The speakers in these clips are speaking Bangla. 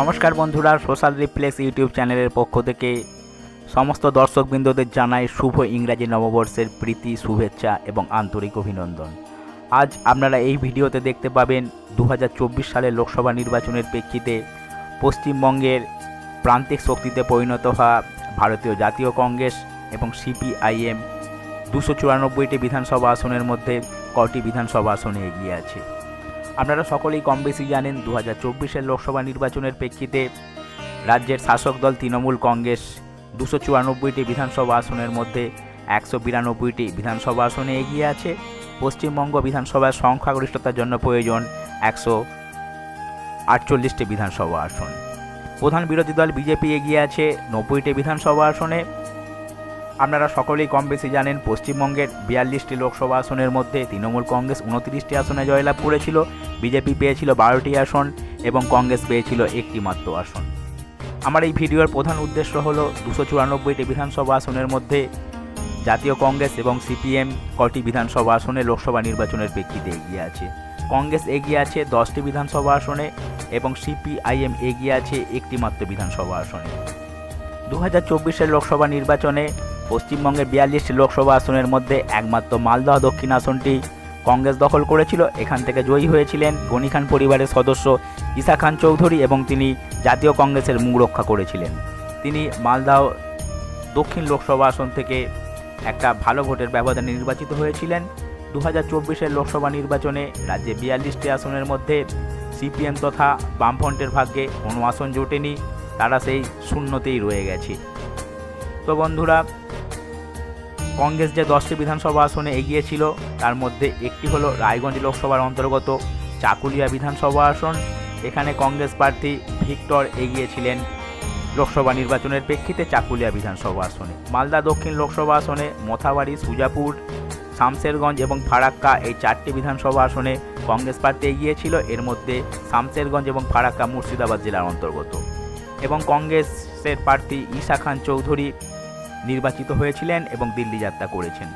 নমস্কার বন্ধুরা, সোশ্যাল রিপ্লেক্স ইউটিউব চ্যানেলের পক্ষ থেকে সমস্ত দর্শকবৃন্দদের জানাই শুভ ইংরাজি নববর্ষের প্রীতি, শুভেচ্ছা এবং আন্তরিক অভিনন্দন। আজ আপনারা এই ভিডিওতে দেখতে পাবেন দু হাজার চব্বিশ সালের লোকসভা নির্বাচনের প্রেক্ষিতে পশ্চিমবঙ্গের প্রান্তিক শক্তিতে পরিণত হওয়া ভারতীয় জাতীয় কংগ্রেস এবং সিপিআইএম দুশো চুরানব্বইটি বিধানসভা আসনের মধ্যে কটি বিধানসভা আসনে এগিয়ে আছে। আপনারা সকলেই কম বেশি জানেন দু হাজার চব্বিশের লোকসভা নির্বাচনের প্রেক্ষিতে রাজ্যের শাসক দল তৃণমূল কংগ্রেস দুশো চুরানব্বইটি বিধানসভা আসনের মধ্যে একশো বিরানব্বইটি বিধানসভা আসনে এগিয়ে আছে। পশ্চিমবঙ্গ বিধানসভার সংখ্যাগরিষ্ঠতার জন্য প্রয়োজন একশো আটচল্লিশটি বিধানসভা আসন। প্রধান বিরোধী দল বিজেপি এগিয়ে আছে নব্বইটি বিধানসভা আসনে। আপনারা সকলেই কম বেশি জানেন, পশ্চিমবঙ্গের বিয়াল্লিশটি লোকসভা আসনের মধ্যে তৃণমূল কংগ্রেস উনত্রিশটি আসনে জয়লাভ করেছিল, বিজেপি পেয়েছিল বারোটি আসন এবং কংগ্রেস পেয়েছিল একটি মাত্র আসন। আমার এই ভিডিওর প্রধান উদ্দেশ্য হলো দুশো চুরানব্বইটি বিধানসভা আসনের মধ্যে জাতীয় কংগ্রেস এবং সিপিএম কটি বিধানসভা আসনে লোকসভা নির্বাচনের প্রেক্ষিতে এগিয়ে আছে। কংগ্রেস এগিয়ে আছে দশটি বিধানসভা আসনে এবং সিপিআইএম এগিয়ে আছে একটি মাত্র বিধানসভা আসনে। দু হাজার চব্বিশের লোকসভা নির্বাচনে পশ্চিমবঙ্গের বিয়াল্লিশটি লোকসভা আসনের মধ্যে একমাত্র মালদহ দক্ষিণ আসনটি কংগ্রেস দখল করেছিল। এখান থেকে জয়ী হয়েছিলেন গনি খান পরিবারের সদস্য ঈসা খান চৌধুরী এবং তিনি জাতীয় কংগ্রেসের মুখ রক্ষা করেছিলেন। তিনি মালদহ দক্ষিণ লোকসভা আসন থেকে একটা ভালো ভোটের ব্যবধানে নির্বাচিত হয়েছিলেন। দু হাজার লোকসভা নির্বাচনে রাজ্যে বিয়াল্লিশটি আসনের মধ্যে সিপিএম তথা বামফ্রন্টের ভাগ্যে কোনো আসন জোটেনি, তারা সেই শূন্যতেই রয়ে গেছে। তো বন্ধুরা কংগ্রেস যে দশটি বিধানসভা আসনে এগিয়েছিল তার মধ্যে একটি হলো রায়গঞ্জ লোকসভার অন্তর্গত চাকুলিয়া বিধানসভা আসন। এখানে কংগ্রেস প্রার্থী ভিক্টর এগিয়েছিলেন লোকসভা নির্বাচনের প্রেক্ষিতে চাকুলিয়া বিধানসভা আসনে। মালদা দক্ষিণ লোকসভা আসনে মোথাবাড়ি, সুজাপুর, শামশেরগঞ্জ এবং ফারাক্কা এই চারটি বিধানসভা আসনে কংগ্রেস প্রার্থী এগিয়েছিল এর মধ্যে শামশেরগঞ্জ এবং ফারাক্কা মুর্শিদাবাদ জেলার অন্তর্গত। এবং কংগ্রেসের প্রার্থী ঈশা খান চৌধুরী নির্বাচিত হয়েছিলেন এবং দিল্লি যাত্রা করেছেন।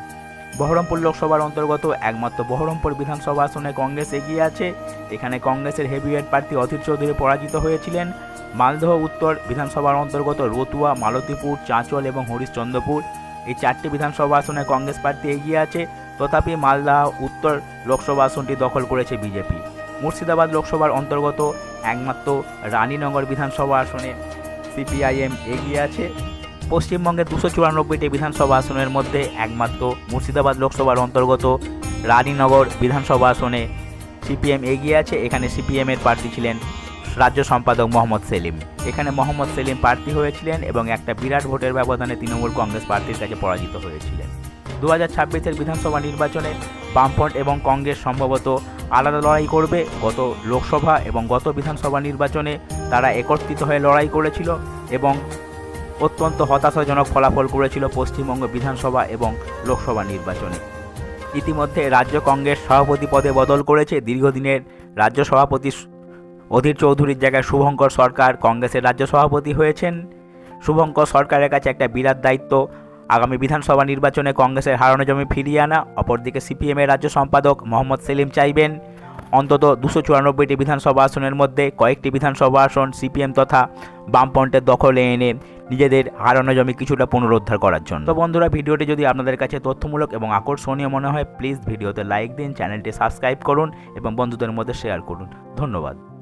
বহরমপুর লোকসভার অন্তর্গত একমাত্র বহরমপুর বিধানসভা আসনে কংগ্রেস এগিয়ে আছে। এখানে কংগ্রেসের হেভিওয়েট প্রার্থী অধীর চৌধুরী পরাজিত হয়েছিলেন। মালদহ উত্তর বিধানসভার অন্তর্গত রতুয়া, মালতীপুর, চাঁচল এবং হরিশ্চন্দ্রপুর এই চারটি বিধানসভা আসনে কংগ্রেস প্রার্থী এগিয়ে আছে। তথাপি মালদহ উত্তর লোকসভা আসনটি দখল করেছে বিজেপি। মুর্শিদাবাদ লোকসভার অন্তর্গত একমাত্র রানীনগর বিধানসভা আসনে সিপিআইএম এগিয়ে আছে। পশ্চিমবঙ্গের দুশো চুরানব্বইটি বিধানসভা আসনের মধ্যে একমাত্র মুর্শিদাবাদ লোকসভার অন্তর্গত রানীনগর বিধানসভা আসনে সিপিএম এগিয়ে আছে। এখানে সিপিএমের প্রার্থী ছিলেন রাজ্য সম্পাদক মোহাম্মদ সেলিম। এখানে মোহাম্মদ সেলিম প্রার্থী হয়েছিলেন এবং একটা বিরাট ভোটের ব্যবধানে তৃণমূল কংগ্রেস প্রার্থীর কাছে পরাজিত হয়েছিলেন। দু হাজার ছাব্বিশের বিধানসভা নির্বাচনে বামফ্রন্ট এবং কংগ্রেস সম্ভবত আলাদা লড়াই করবে। গত লোকসভা এবং গত বিধানসভা নির্বাচনে তারা একত্রিত হয়ে লড়াই করেছিল এবং অত্যন্ত হতাশাজনক ফলাফল করেছিল পশ্চিমবঙ্গ বিধানসভা এবং লোকসভা নির্বাচনে। ইতিমধ্যে রাজ্য কংগ্রেস সভাপতি পদে বদল করেছে দীর্ঘদিনের রাজ্য সভাপতি অধীর চৌধুরীর জায়গায় শুভঙ্কর সরকার কংগ্রেসের রাজ্য সভাপতি হয়েছেন। শুভঙ্কর সরকারের কাছে একটা বিরাট দায়িত্ব। আগামী বিধানসভা নির্বাচনে কংগ্রেসের হারানো জমি ফিরিয়ে আনা, অপরদিকে সিপিএমের রাজ্য সম্পাদক মোহাম্মদ সেলিম চাইবেন। অন্তত দুশো চুরানব্বইটি বিধানসভা আসনের মধ্যে কয়েকটি বিধানসভা আসন সিপিএম তথা বামপন্থের দখলে এনে নিজেদের হারানো জমি কিছুটা পুনরুদ্ধার করার জন্য। তো বন্ধুরা, ভিডিওটি যদি আপনাদের কাছে তথ্যমূলক এবং আকর্ষণীয় মনে হয় প্লিজ ভিডিওতে লাইক দিন চ্যানেলটি সাবস্ক্রাইব করুন এবং বন্ধুদের মধ্যে শেয়ার করুন। ধন্যবাদ।